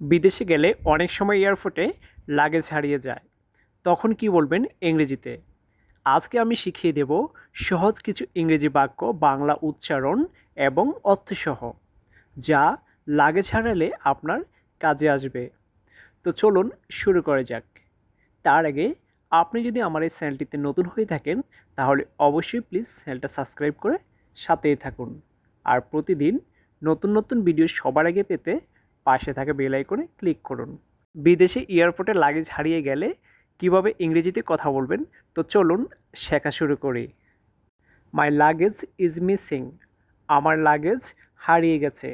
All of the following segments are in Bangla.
বিদেশে গেলে অনেক সময় এয়ারপোর্টে লাগেজ হারিয়ে যায়। তখন কি বলবেন ইংরেজিতে? আজকে আমি শিখিয়ে দেব সহজ কিছু ইংরেজি বাক্য, বাংলা উচ্চারণ এবং অর্থসহ, যা লাগেজ হারালে আপনার কাজে আসবে। তো চলুন শুরু করা যাক। তার আগে আপনি যদি আমার এই চ্যানেলটিতে নতুন হয়ে থাকেন, তাহলে অবশ্যই প্লিজ চ্যানেলটা সাবস্ক্রাইব করে সাথেই থাকুন। আর প্রতিদিন নতুন নতুন ভিডিও সবার আগে পেতে পাশে থাকা বেল আইকনে ক্লিক করুন। বিদেশে এয়ারপোর্টে লাগেজ হারিয়ে গেলে কীভাবে ইংরেজিতে কথা বলবেন? তো চলুন শেখা শুরু করি। মাই লাগেজ ইজ মিসিং আমার লাগেজ হারিয়ে গেছে।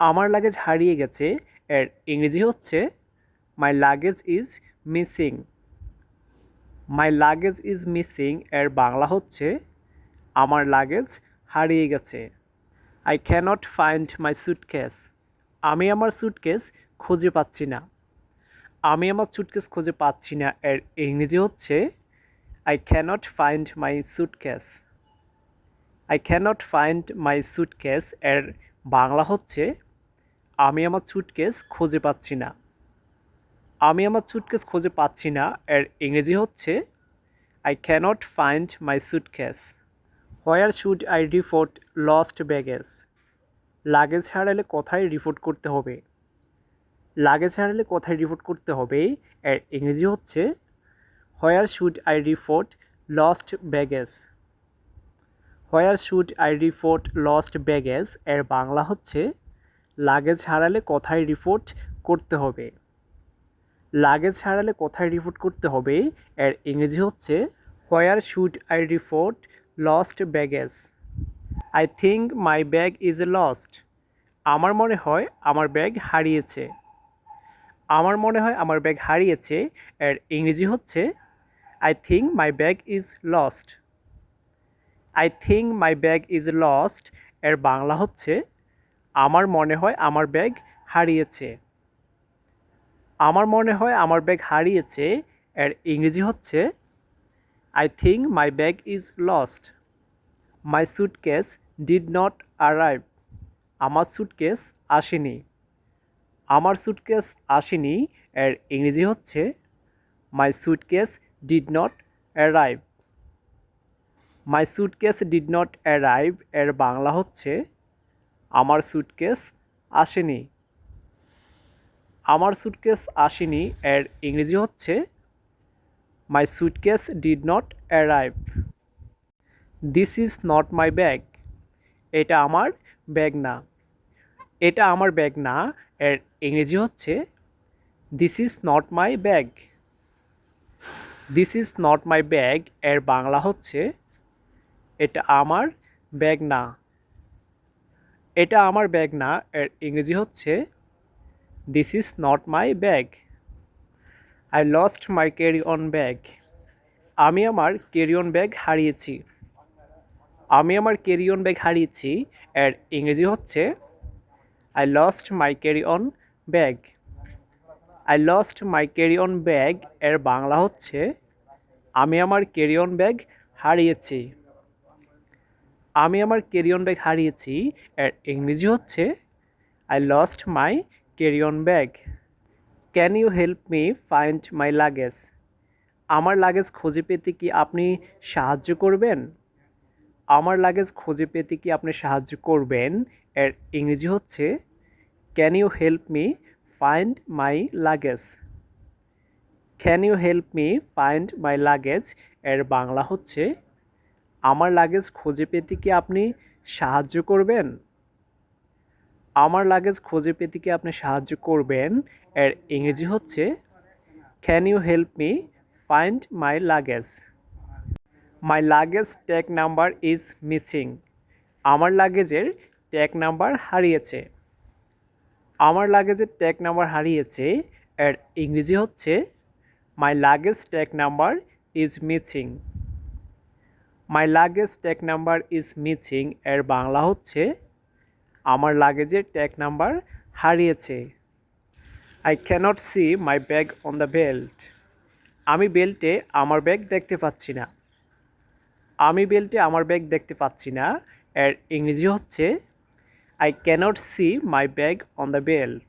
আমার লাগেজ হারিয়ে গেছে এর ইংরেজি হচ্ছে my luggage is missing my luggage is missing এর বাংলা হচ্ছে আমার লাগেজ হারিয়ে গেছে। I can't find my suitcase আমি আমার সুটকেস খুঁজে পাচ্ছি না। আমি আমার সুটকেস খুঁজে পাচ্ছি না। এর ইংরেজি হচ্ছে I can't find my suitcase I can't find my suitcase এর বাংলা হচ্ছে, আমি আমার সুটকেস খুঁজে পাচ্ছি না। আমি আমার সুটকেস খুঁজে পাচ্ছি না। এর ইংরেজি হচ্ছে I can't find my suitcase where should I report lost baggage luggage হারালে কোথায় রিপোর্ট করতে হবে। লাগেজ হারালে কোথায় রিপোর্ট করতে হবে। এর ইংরেজি হচ্ছে where should I report lost baggage where should I report lost baggage এর বাংলা হচ্ছে, লাগেজ হারালে কোথায় রিপোর্ট করতে হবে। লাগেজ হারালে কোথায় রিপোর্ট করতে হবে। এর ইংরেজি হচ্ছে where should I report lost baggage I think my bag is lost আমার মনে হয় আমার ব্যাগ হারিয়েছে। আমার মনে হয় আমার ব্যাগ হারিয়েছে। এর ইংরেজি হচ্ছে I think my bag is lost I think my bag is lost এর বাংলা হচ্ছে, আমার মনে হয় আমার ব্যাগ হারিয়েছে। আমার মনে হয় আমার ব্যাগ হারিয়েছে। এর ইংরেজি হচ্ছে I think my bag is lost my suitcase did not arrive আমার সুটকেস আসেনি। আমার সুটকেস আসেনি এর ইংরেজি হচ্ছে my suitcase did not arrive my suitcase did not arrive এর বাংলা হচ্ছে, আমার সুটকেস আসেনি। আমার সুটকেস আসেনি এর ইংরেজি হচ্ছে my suitcase did not arrive this is not my bag এটা আমার ব্যাগ না। এটা আমার ব্যাগ না। এর ইংরেজি হচ্ছে this is not my bag this is not my bag এর বাংলা হচ্ছে, এটা আমার ব্যাগ না। এটা আমার ব্যাগ না। এর ইংরেজি হচ্ছে this is not my bag I lost my carry on bag আমি আমার ক্যারি অন ব্যাগ হারিয়েছি। আমি আমার ক্যারি অন ব্যাগ হারিয়েছি, এর ইংরেজি হচ্ছে I lost my carry on bag I lost my carry on bag এর বাংলা হচ্ছে, আমি আমার ক্যারি অন ব্যাগ হারিয়েছি। আমি আমার ক্যারি অন ব্যাগ হারিয়েছি এর ইংরেজি হচ্ছে I lost my carry on bag can you help me find my luggage আমার লাগেজ খুঁজে পেতে কি আপনি সাহায্য করবেন? আমার লাগেজ খুঁজে পেতে কি আপনি সাহায্য করবেন? এর ইংরেজি হচ্ছে can you help me find my luggage can you help me find my luggage এর বাংলা হচ্ছে, আমার লাগেজ খুঁজে পেতে কি আপনি সাহায্য করবেন? আমার লাগেজ খুঁজে পেতে কি আপনি সাহায্য করবেন? এর ইংরেজি হচ্ছে can you help me find my luggage my luggage tag number is missing আমার লাগেজের ট্যাগ নাম্বার হারিয়েছে। আমার লাগেজের ট্যাগ নাম্বার হারিয়েছে এর ইংরেজি হচ্ছে my luggage tag number is missing my luggage tag number is missing এর বাংলা হচ্ছে, আমার লাগেজের ট্যাগ নাম্বার হারিয়েছে। I can't see my bag on the belt আমি বেল্টে আমার ব্যাগ দেখতে পাচ্ছি না। আমি বেল্টে আমার ব্যাগ দেখতে পাচ্ছি না। এর ইংরেজি হচ্ছে I can't see my bag on the belt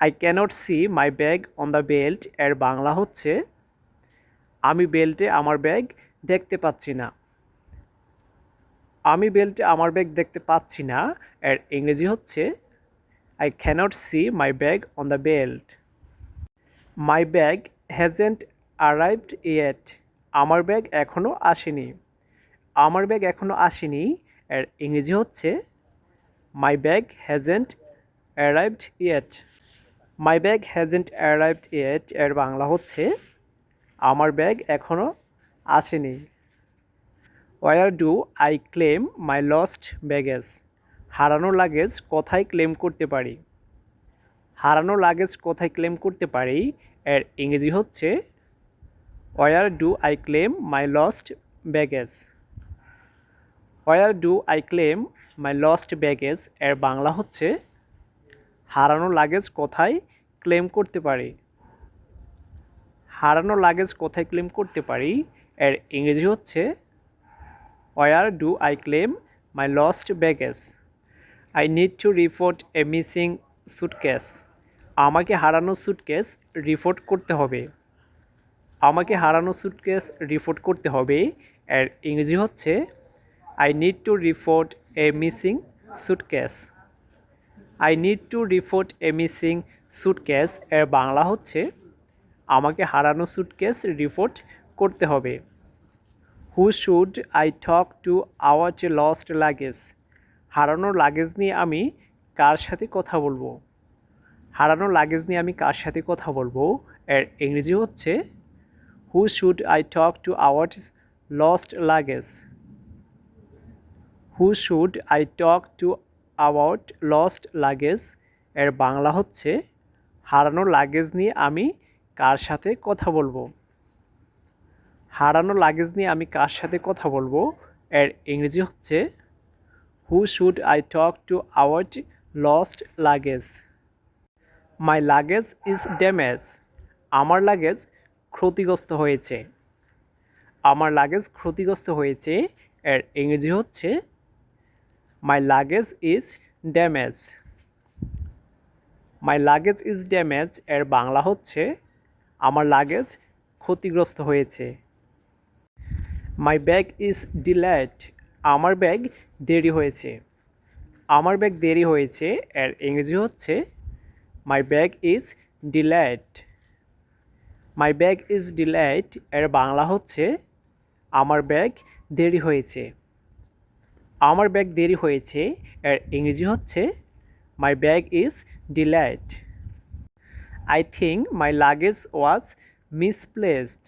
I can't see my bag on the belt এর বাংলা হচ্ছে, আমি বেল্টে আমার ব্যাগ দেখতে পাচ্ছি না। আমি বেল্টে আমার ব্যাগ দেখতে পাচ্ছি না। এর ইংরেজি হচ্ছে I can't see my bag on the belt my bag hasn't arrived yet আমার ব্যাগ এখনও আসেনি। আমার ব্যাগ এখনও আসেনি। এর ইংরেজি হচ্ছে my bag hasn't arrived yet my bag hasn't arrived yet এর বাংলা হচ্ছে, আমার ব্যাগ এখনও আসেনি। Where do I claim my lost baggage হারানো লাগেজ কোথায় ক্লেম করতে পারি? হারানো লাগেজ কোথায় ক্লেম করতে পারি? এর ইংরেজি হচ্ছে where do I claim my lost baggage where do I claim my lost baggage এর বাংলা হচ্ছে, হারানো লাগেজ কোথায় ক্লেম করতে পারি? হারানো লাগেজ কোথায় ক্লেম করতে পারি? এর ইংরেজি হচ্ছে where do I claim my lost baggage I need to report a missing suitcase আমাকে হারানো সুটকেস রিপোর্ট করতে হবে। আমাকে হারানো সুটকেস রিপোর্ট করতে হবে। এর ইংরেজি হচ্ছে I need to report a missing suitcase I need to report a missing suitcase এর বাংলা হচ্ছে, আমাকে হারানো সুটকেস রিপোর্ট করতে হবে। Who should I talk to our lost luggage হারানো লাগেজ নিয়ে আমি কার সাথে কথা বলব? হারানো লাগেজ নিয়ে আমি কার সাথে কথা বলব? এর ইংরেজি হচ্ছে who should I talk to our lost luggage who should I talk to about lost luggage এর বাংলা হচ্ছে, হারানো লাগেজ নিয়ে আমি কার সাথে কথা বলব? হারানো লাগেজ নিয়ে আমি কার সাথে কথা বলব? এর ইংরেজি হচ্ছে who should I talk to our lost luggage my luggage is damage আমার লাগেজ ক্ষতিগ্রস্ত হয়েছে। আমার লাগেজ ক্ষতিগ্রস্ত হয়েছে, এর ইংরেজি হচ্ছে my luggage is damage my luggage is damage এর বাংলা হচ্ছে, আমার লাগেজ ক্ষতিগ্রস্ত হয়েছে। মাই ব্যাগ ইজ ডিলাইট আমার ব্যাগ দেরি হয়েছে। আমার ব্যাগ দেরি হয়েছে, এর ইংরেজি হচ্ছে my bag is delayed my bag is delayed এর বাংলা হচ্ছে, আমার ব্যাগ দেরি হয়েছে। আমার ব্যাগ দেরি হয়েছে এর ইংরেজি হচ্ছে my bag is delayed I think my luggage was misplaced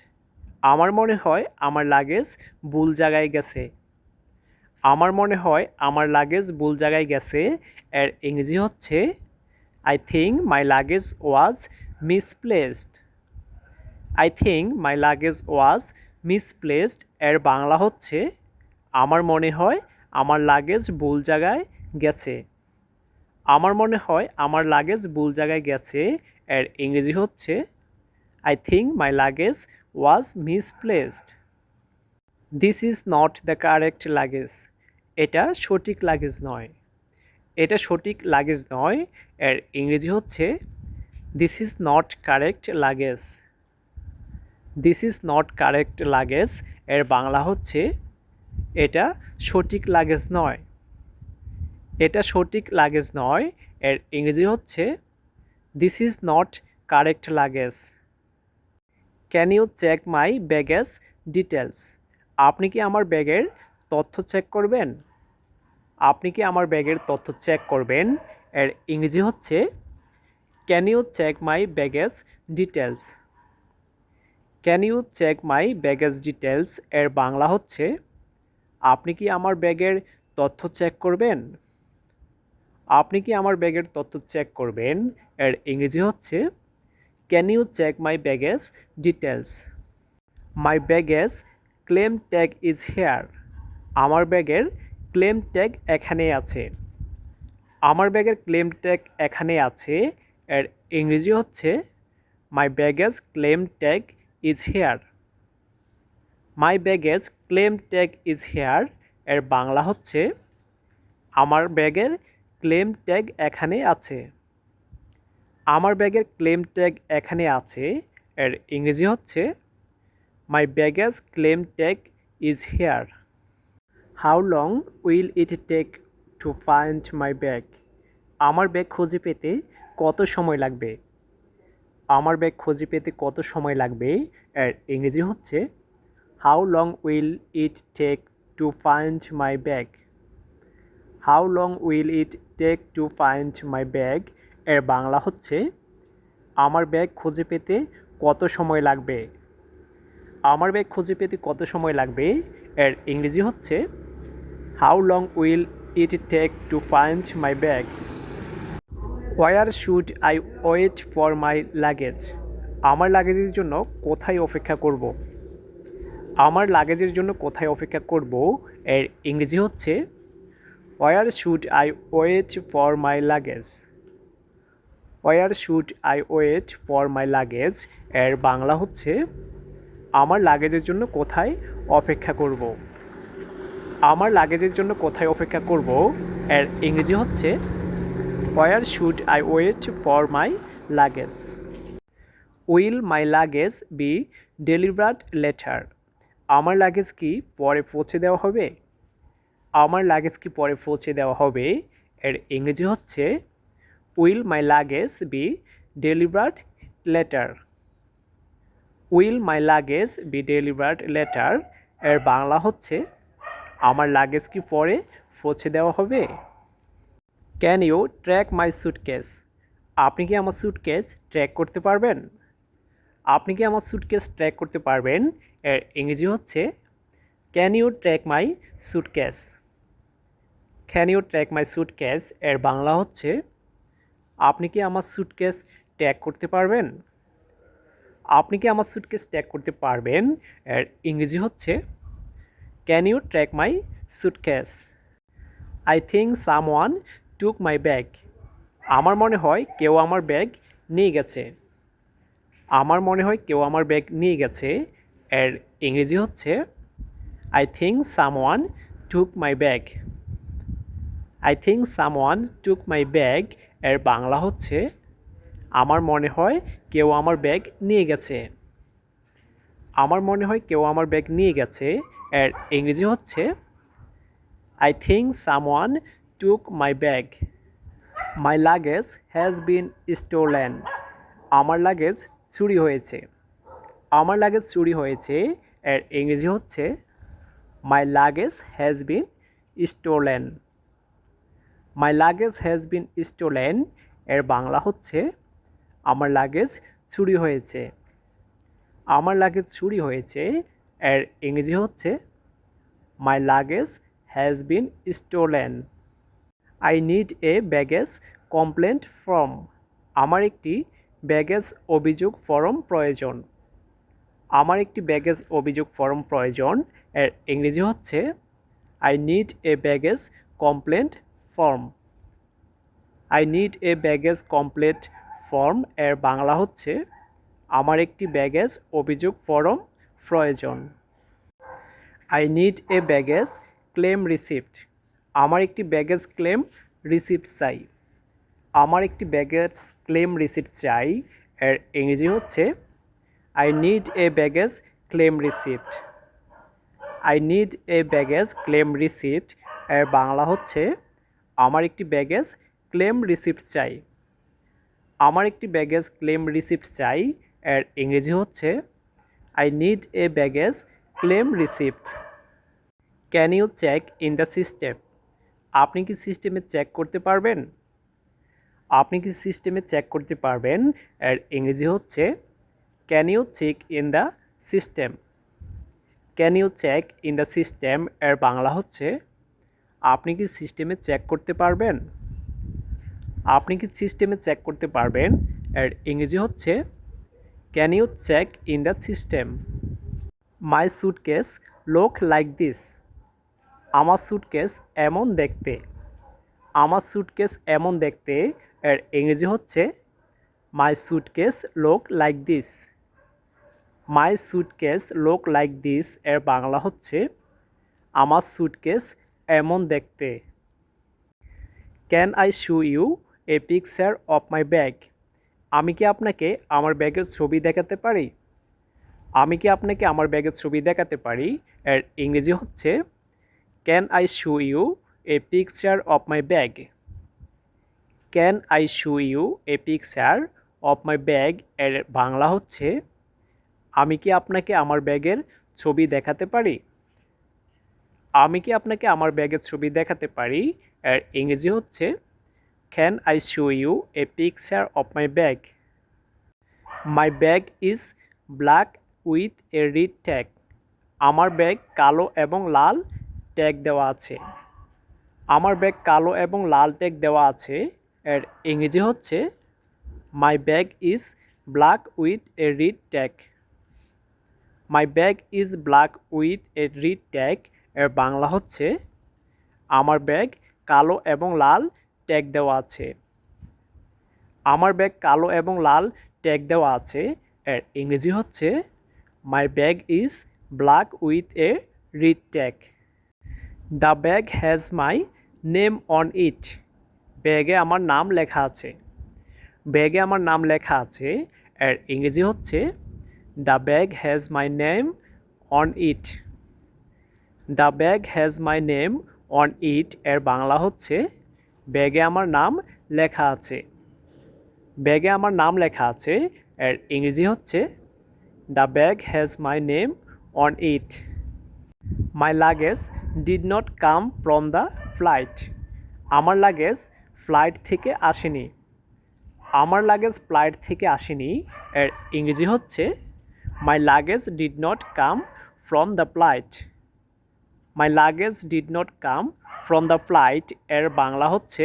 আমার মনে হয় আমার লাগেজ ভুল জায়গায় গেছে। আমার মনে হয় আমার লাগেজ ভুল জায়গায় গেছে এর ইংরেজি হচ্ছে I think my luggage was misplaced I think my luggage was misplaced এর বাংলা হচ্ছে, আমার মনে হয় আমার লাগেজ ভুল জায়গায় গেছে। আমার মনে হয় আমার লাগেজ ভুল জায়গায় গেছে। এর ইংরেজি হচ্ছে I think my luggage was misplaced this is not the correct luggage এটা সঠিক লাগেজ নয়। এটা সঠিক লাগেজ নয়। এর ইংরেজি হচ্ছে this is not correct luggage this is not correct luggage এর বাংলা হচ্ছে, এটা সঠিক লাগেজ নয়। এটা সঠিক লাগেজ নয়। এর ইংরেজি হচ্ছে this is not correct luggage can you check my baggage details আপনি কি আমার ব্যাগের তথ্য চেক করবেন? আপনি কি আমার ব্যাগের তথ্য চেক করবেন? এর ইংরেজি হচ্ছে can you check my baggage details can you check my baggage details এর বাংলা হচ্ছে, আপনি কি আমার ব্যাগের তথ্য চেক করবেন? আপনি কি আমার ব্যাগের তথ্য চেক করবেন? এর ইংরেজি হচ্ছে can you check my baggage details my baggage claim tag is here আমার ব্যাগের ক্লেম ট্যাগ এখানে আছে। আমার ব্যাগের ক্লেম ট্যাগ এখানে আছে। এর ইংরেজি হচ্ছে my baggage claim tag is here my baggage claim tag is here এর বাংলা হচ্ছে, আমার ব্যাগের ক্লেম ট্যাগ এখানে আছে। আমার ব্যাগের ক্লেম ট্যাগ এখানে আছে। এর ইংরেজি হচ্ছে my baggage claim tag is here how long will it take to find my bag আমার ব্যাগ খুঁজে পেতে কত সময় লাগবে? আমার ব্যাগ খুঁজে পেতে কত সময় লাগবে? এর ইংরেজি হচ্ছে how long will it take to find my bag how long will it take to find my bag এর বাংলা হচ্ছে, আমার ব্যাগ খুঁজে পেতে কত সময় লাগবে? আমার ব্যাগ খুঁজে পেতে কত সময় লাগবে? এর ইংরেজি হচ্ছে how long will it take to find my bag where should I wait for my luggage আমার লাগেজের জন্য কোথায় অপেক্ষা করব? আমার লাগেজের জন্য কোথায় অপেক্ষা করব? এর ইংরেজি হচ্ছে where should I wait for my luggage where should I wait for my luggage এর বাংলা হচ্ছে, আমার লাগেজের জন্য কোথায় অপেক্ষা করব? আমার লাগেজের জন্য কোথায় অপেক্ষা করব? এর ইংরেজি হচ্ছে where should I wait for my luggage will my luggage be delivered later আমার লাগেজ কি পরে পৌঁছে দেওয়া হবে? আমার লাগেজ কি পরে পৌঁছে দেওয়া হবে? এর ইংরেজি হচ্ছে will my luggage be delivered later will my luggage be delivered later এর বাংলা হচ্ছে, আমার লাগেজ কি পরে পৌঁছে দেওয়া হবে? Can you track my suitcase? আপনি কি আমার সুটকেস ট্র্যাক করতে পারবেন? আপনি কি আমার সুটকেস ট্র্যাক করতে পারবেন? এর ইংরেজি হচ্ছে, can you track my suitcase? Can you track my suitcase? এর বাংলা হচ্ছে, আপনি কি আমার সুটকেস ট্র্যাক করতে পারবেন? আপনি কি আমার সুটকেস ট্র্যাক করতে পারবেন? এর ইংরেজি হচ্ছে, can you track my suitcase? I think someone took my bag আমার মনে হয় কেউ আমার ব্যাগ নিয়ে গেছে। আমার মনে হয় কেউ আমার ব্যাগ নিয়ে গেছে। এর ইংরেজি হচ্ছে I think someone took my bag I think someone took my bag এর বাংলা হচ্ছে, আমার মনে হয় কেউ আমার ব্যাগ নিয়ে গেছে। আমার মনে হয় কেউ আমার ব্যাগ নিয়ে গেছে। এর ইংরেজি হচ্ছে I think someone took my bag my luggage has been stolen আমার লাগেজ চুরি হয়েছে। আমার লাগেজ চুরি হয়েছে, এর ইংরেজি হচ্ছে my luggage has been stolen my luggage has been stolen এর বাংলা হচ্ছে, আমার লাগেজ চুরি হয়েছে। আমার লাগেজ চুরি হয়েছে, এর ইংরেজি হচ্ছে my luggage has been stolen I need a baggage complaint form আমার একটি ব্যাগেজ অভিযোগ ফর্ম প্রয়োজন। আমার একটি ব্যাগেজ অভিযোগ ফর্ম প্রয়োজন। এর ইংরেজি হচ্ছে I need a baggage complaint form I need a baggage complaint form এর বাংলা হচ্ছে, আমার একটি ব্যাগেজ অভিযোগ ফর্ম প্রয়োজন। I need a baggage claim receipt আমার একটি ব্যাগেজ ক্লেম রিসিপ্ট চাই। আমার একটি ব্যাগেজ ক্লেম রিসিপ্ট চাই। এর ইংরেজি হচ্ছে I need a baggage claim receipt I need a baggage claim receipt এর বাংলা হচ্ছে, আমার একটি ব্যাগেজ ক্লেম রিসিপ্ট চাই। আমার একটি ব্যাগেজ ক্লেম রিসিপ্ট চাই। এর ইংরেজি হচ্ছে I need a baggage claim receipt can you check in the system আপনি কি সিস্টেমে চেক করতে পারবেন? আপনি কি সিস্টেমে চেক করতে পারবেন? এর ইংরেজি হচ্ছে can you check in the system can you check in the system এর বাংলা হচ্ছে, আপনি কি সিস্টেমে চেক করতে পারবেন? আপনি কি সিস্টেমে চেক করতে পারবেন? এর ইংরেজি হচ্ছে can you check in the system my suitcase look like this আমার সুটকেস এমন দেখতে। আমার সুটকেস এমন দেখতে, এর ইংরেজি হচ্ছে my suitcase look like this my suitcase look like this এর বাংলা হচ্ছে, আমার সুটকেস এমন দেখতে। Can I show you a picture of my bag আমি কি আপনাকে আমার ব্যাগের ছবি দেখাতে পারি? আমি কি আপনাকে আমার ব্যাগের ছবি দেখাতে পারি? এর ইংরেজি হচ্ছে can I show you a picture of my bag can I show you a picture of my bag এর বাংলা হচ্ছে, আমি কি আপনাকে আমার ব্যাগের ছবি দেখাতে পারি? আমি কি আপনাকে আমার ব্যাগের ছবি দেখাতে পারি? এর ইংরেজি হচ্ছে can I show you a picture of my bag my bag is black with a red tag আমার ব্যাগ কালো এবং লাল ট্যাগ দেওয়া আছে। আমার ব্যাগ কালো এবং লাল ট্যাগ দেওয়া আছে। এর ইংরেজি হচ্ছে my bag is black with a red tag my bag is black with a red tag এর বাংলা হচ্ছে, আমার ব্যাগ কালো এবং লাল ট্যাগ দেওয়া আছে। আমার ব্যাগ কালো এবং লাল ট্যাগ দেওয়া আছে। এর ইংরেজি হচ্ছে my bag is black with a red tag the bag has my name on it. ব্যাগে আমার নাম লেখা আছে। ব্যাগে আমার নাম লেখা আছে, এর ইংরেজি হচ্ছে, the bag has my name on it. The bag has my name on it, এর বাংলা হচ্ছে, ব্যাগে আমার নাম লেখা আছে। ব্যাগে আমার নাম লেখা আছে, এর ইংরেজি হচ্ছে, the bag has my name on it. My luggage did not come from the flight আমার লাগেজ ফ্লাইট থেকে আসেনি। আমার লাগেজ ফ্লাইট থেকে আসেনি এর ইংরেজি হচ্ছে my luggage did not come from the flight my luggage did not come from the flight এর বাংলা হচ্ছে,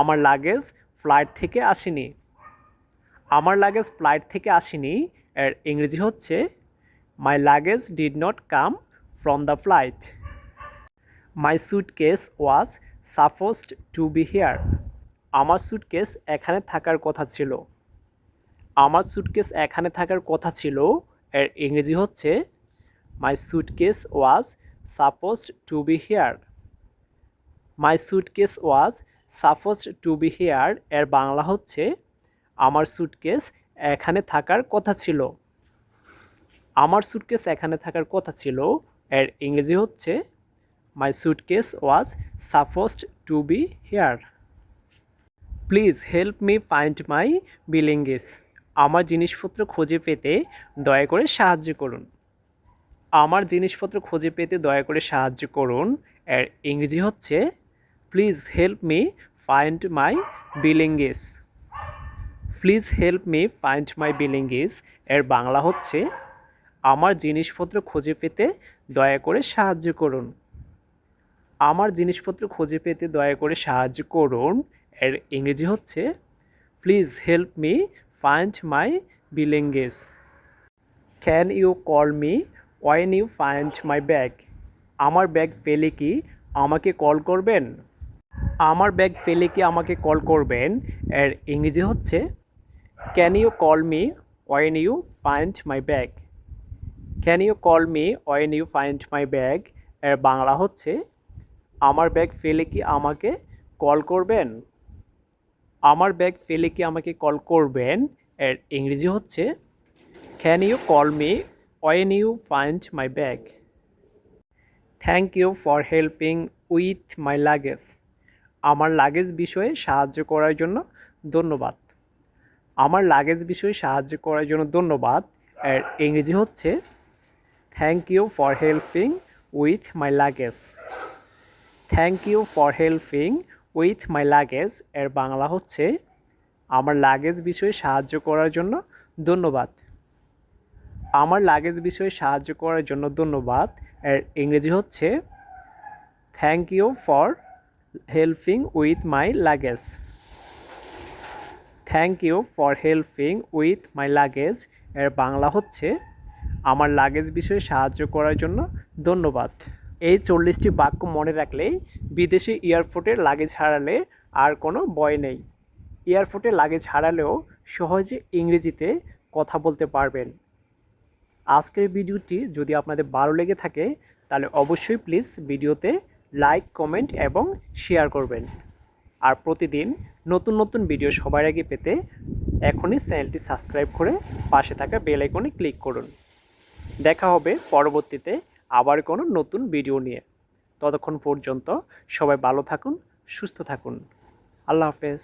আমার লাগেজ ফ্লাইট থেকে আসেনি। আমার লাগেজ ফ্লাইট থেকে আসেনি এর ইংরেজি হচ্ছে my luggage did not come from the flight my suitcase was supposed to be here. আমার সুটকেস এখানে থাকার কথা ছিল। আমার সুটকেস এখানে থাকার কথা ছিল এর ইংরেজি হচ্ছে, my suitcase was supposed to be here. My suitcase was supposed to be here, এর বাংলা হচ্ছে, আমার সুটকেস এখানে থাকার কথা ছিল। আমার সুটকেস এখানে থাকার কথা ছিল, এর ইংরেজি হচ্ছে my suitcase was supposed to be here please help me find my belongings আমার জিনিসপত্র খুঁজে পেতে দয়া করে সাহায্য করুন। আমার জিনিসপত্র খুঁজে পেতে দয়া করে সাহায্য করুন। এর ইংরেজি হচ্ছে please help me find my belongings please help me find my belongings এর বাংলা হচ্ছে, আমার জিনিসপত্র খুঁজে পেতে দয়া করে সাহায্য করুন। আমার জিনিসপত্র খুঁজে পেতে দয়া করে সাহায্য করুন। এর ইংরেজি হচ্ছে please help me find my belongings can you call me when you find my bag আমার ব্যাগ পেলে কি আমাকে কল করবেন আমার ব্যাগ পেলে কি আমাকে কল করবেন এর ইংরেজি হচ্ছে can you call me when you find my bag can you call me when you find my bag এর বাংলা হচ্ছে আমার ব্যাগ ফেলে কি আমাকে কল করবেন? আমার ব্যাগ ফেলে কি আমাকে কল করবেন? এর ইংরেজি হচ্ছে can you call me when you find my bag thank you for helping with my luggage আমার লাগেজ বিষয়ে সাহায্য করার জন্য ধন্যবাদ। আমার লাগেজ বিষয়ে সাহায্য করার জন্য ধন্যবাদ। এর ইংরেজি হচ্ছে thank you for helping with my luggage thank you for helping with my luggage. এর বাংলা হচ্ছে, আমার লাগেজ বিষয়ে সাহায্য করার জন্য ধন্যবাদ। আমার লাগেজ বিষয়ে সাহায্য করার জন্য ধন্যবাদ। এর ইংরেজি হচ্ছে, thank you for helping with my luggage. Thank you for helping with my luggage. এর বাংলা হচ্ছে, আমার লাগেজ বিষয়ে সাহায্য করার জন্য ধন্যবাদ। এই চল্লিশটি বাক্য মনে রাখলেই বিদেশি এয়ারপোর্টে লাগেজ হারালে আর কোনো ভয় নেই। এয়ারপোর্টে লাগেজ হারালেও সহজে ইংরেজিতে কথা বলতে পারবেন। আজকের ভিডিওটি যদি আপনাদের ভালো লেগে থাকে, তাহলে অবশ্যই প্লিজ ভিডিওতে লাইক, কমেন্ট এবং শেয়ার করবেন। আর প্রতিদিন নতুন নতুন ভিডিও সবার আগে পেতে এখনই চ্যানেলটি সাবস্ক্রাইব করে পাশে থাকা বেল আইকনে ক্লিক করুন। দেখা হবে পরবর্তীতে আবার কোনো নতুন ভিডিও নিয়ে। ততক্ষণ পর্যন্ত সবাই ভালো থাকুন সুস্থ থাকুন। আল্লাহ হাফেজ।